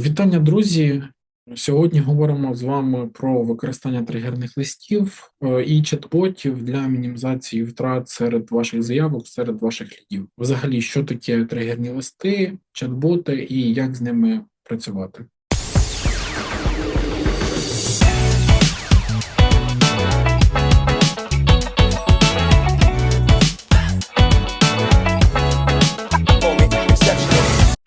Вітання, друзі. Сьогодні говоримо з вами про використання тригерних листів е, і чат-ботів для мінімізації втрат серед ваших заявок, серед ваших лідів. Взагалі, що таке тригерні листи, чат-боти і як з ними працювати.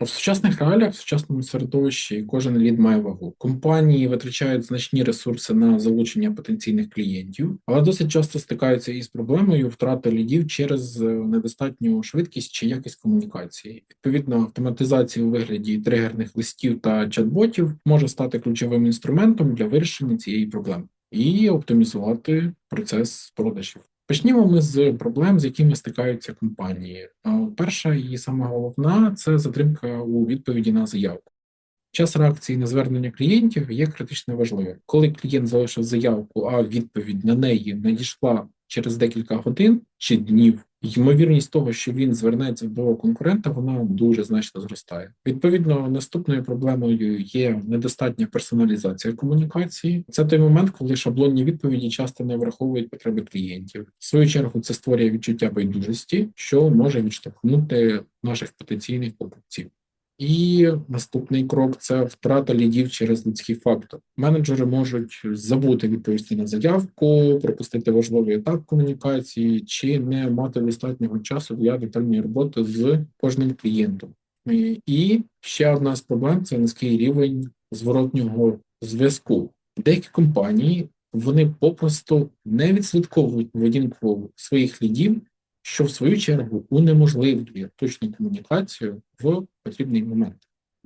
В сучасних реаліях, в сучасному середовищі кожен лід має вагу. Компанії витрачають значні ресурси на залучення потенційних клієнтів, але досить часто стикаються із проблемою втрати лідів через е, недостатню швидкість чи якість комунікації. Відповідно, автоматизація у вигляді тригерних листів та чат-ботів може стати ключовим інструментом для вирішення цієї проблеми і оптимізувати процес продажів. Почнімо ми з проблем, з якими стикаються компанії. Перша і сама головна це затримка у відповіді на заявку. Час реакції на звернення клієнтів є критично важливим. Коли клієнт залишив заявку, а відповідь на неї надійшла через декілька годин чи днів, ймовірність того, що він звернеться до конкурента, вона дуже значно зростає. Відповідно, наступною проблемою є недостатня персоналізація комунікації. Це той момент, коли шаблонні відповіді часто не враховують потреби клієнтів. В свою чергу це створює відчуття байдужості, що може відштовхнути наших потенційних покупців. І наступний крок це втрата лідів через людський фактор. Менеджери можуть забути відповісти на заявку, пропустити важливий етап комунікації чи не мати достатнього часу для детальної роботи з кожним клієнтом. І- І ще одна з проблем це низький рівень зворотнього зв'язку. Деякі компанії вони попросту не відслідковують поведінку своїх лідів, що в свою чергу унеможливлює точну комунікацію в потрібний момент.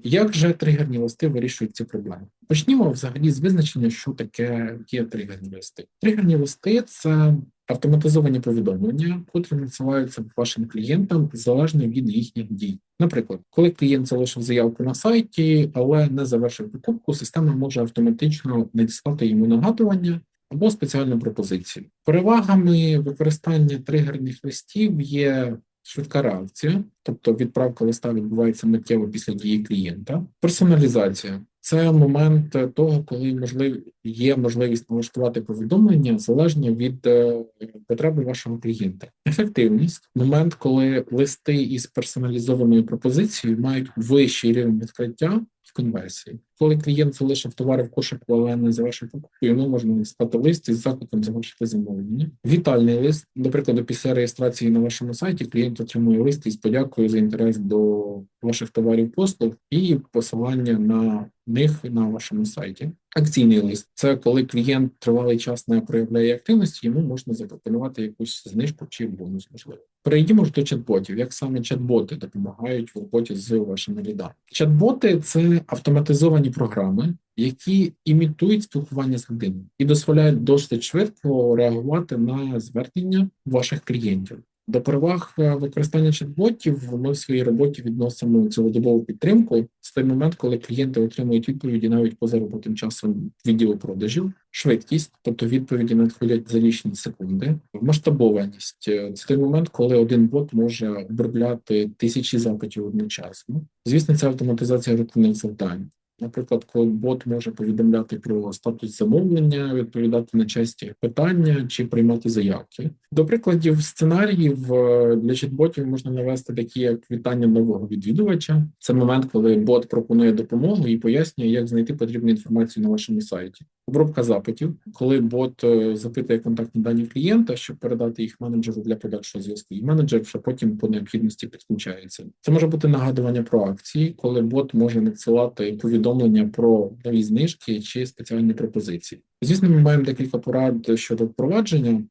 Як же тригерні листи вирішують ці проблеми? Почнімо взагалі з визначення, що таке є тригерні листи. Тригерні листи це автоматизовані повідомлення, котрі надсилаються вашим клієнтам залежно від їхніх дій. Наприклад, коли клієнт залишив заявку на сайті, але не завершив покупку, система може автоматично надіслати йому нагадування або спеціальну пропозицію. Перевагами використання тригерних листів є швидка реакція, тобто відправка листа відбувається миттєво після дії клієнта. Персоналізація це момент того, коли можлив є можливість налаштувати повідомлення залежно від е, потреби вашого клієнта. Ефективність момент, коли листи із персоналізованою пропозицією мають вищий рівень відкриття конверсії. Коли клієнт залишив товари в кошику, але не завершив покупку, йому можна стати лист із закликом завершити замовлення. Вітальний лист, наприклад, після реєстрації на вашому сайті клієнт отримує лист із подякою за інтерес до ваших товарів послуг і посилання на них на вашому сайті. Акційний лист це коли клієнт тривалий час не проявляє активності, йому можна запропонувати якусь знижку чи бонус, можливо. Перейдімо ж до чат-ботів. Як саме чат-боти допомагають в роботі з вашими лідами? Чат-боти це автоматизовані програми, які імітують спілкування з людиною і дозволяють досить швидко реагувати на звернення ваших клієнтів. До переваг е, використання чат-ботів ми в своїй роботі відносимо цілодобову підтримку. Це той момент, коли клієнти отримують відповіді навіть поза робочим часом відділу продажів, швидкість, тобто відповіді надходять за лічні секунди, масштабованість е, це той момент, коли один бот може обробляти тисячі запитів одночасно. Звісно, це автоматизація рутинних завдань. Наприклад, коли бот може повідомляти про статус замовлення, відповідати на часті питання чи приймати заявки. До прикладів сценаріїв е, для чат-ботів можна навести такі, як вітання нового відвідувача. Це момент, коли бот пропонує допомогу і пояснює, як знайти потрібну інформацію на вашому сайті. Обробка запитів, коли бот е, запитує контактні дані клієнта, щоб передати їх менеджеру для подальшого зв'язку, і менеджер вже потім по необхідності підключається. Це може бути нагадування про акції, коли бот може надсилати повідомлення про нові знижки чи спеціальні пропозиції. Звісно, ми маємо декілька порад щодо впровадження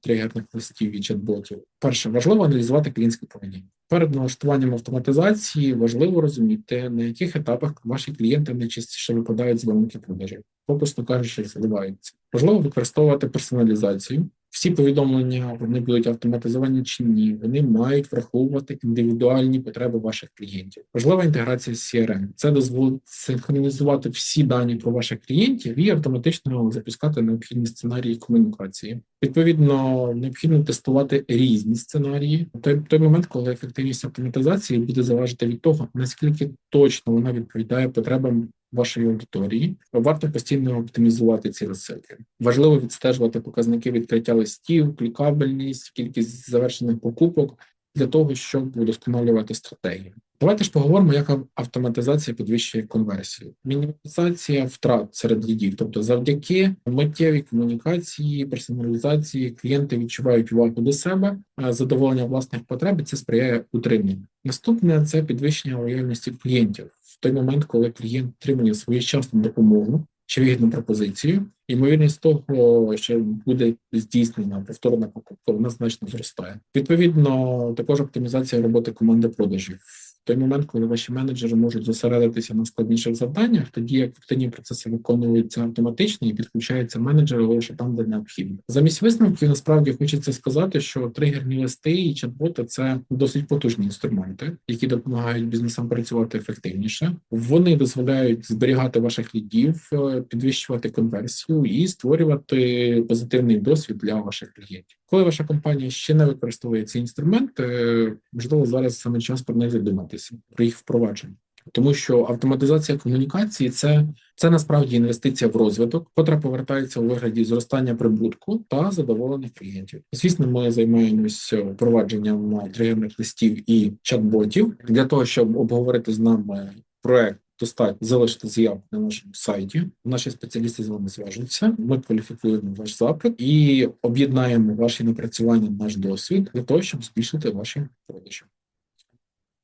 тригерних листів і чат-ботів. Перше, важливо аналізувати клієнтське поведіння. Перед налаштуванням автоматизації важливо розуміти, на яких етапах ваші клієнти найчастіше випадають з вимоги продажів, попросту кажучи, заливаються. Важливо використовувати персоналізацію. Всі повідомлення вони будуть автоматизовані чи ні, вони мають враховувати індивідуальні потреби ваших клієнтів. Важлива інтеграція з CRM. Це дозволить синхронізувати всі дані про ваших клієнтів і автоматично запускати необхідні сценарії комунікації. Відповідно, необхідно тестувати різні сценарії. Той, той момент, коли ефективність автоматизації буде залежати від того, наскільки точно вона відповідає потребам вашої аудиторії, варто постійно оптимізувати ці розсилки. Важливо відстежувати показники відкриття листів, клікабельність, кількість завершених покупок для того, щоб удосконалювати стратегію. Давайте ж поговоримо, як автоматизація підвищує конверсію. Мінімізація втрат серед лідів, тобто завдяки миттєвій комунікації, персоналізації, клієнти відчувають увагу до себе, задоволення власних потреб, і це сприяє утриманню. Наступне це підвищення лояльності клієнтів в той момент, коли клієнт отримує своєчасну допомогу чи вигідну пропозицію, ймовірність того, що буде здійснена повторна покупка, вона значно зростає. Відповідно, також оптимізація роботи команди продажів. Той момент, коли ваші менеджери можуть зосередитися на складніших завданнях, тоді як активні процеси виконуються автоматично і підключаються менеджери лише там, де необхідно. Замість висновків насправді хочеться сказати, що тригерні листи і чат-боти – це досить потужні інструменти, які допомагають бізнесам працювати ефективніше. Вони дозволяють зберігати ваших лідів, е, підвищувати конверсію і створювати позитивний досвід для ваших клієнтів. Коли ваша компанія ще не використовує ці інструменти, е, можливо, зараз саме час про них задуматися, про їх впровадження. Тому що автоматизація комунікації це, це насправді інвестиція в розвиток, котра повертається у вигляді зростання прибутку та задоволених клієнтів. Звісно, ми займаємось впровадженням тригерних листів і чат-ботів для того, щоб обговорити з нами проект. Достатньо залишити заявку на нашому сайті. Наші спеціалісти з вами зв'яжуться. Ми кваліфікуємо ваш запит і об'єднаємо ваші напрацювання, наш досвід для того, щоб збільшити ваші продажі.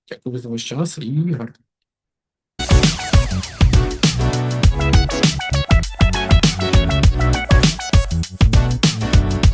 Дякую за ваш час і гарно. Call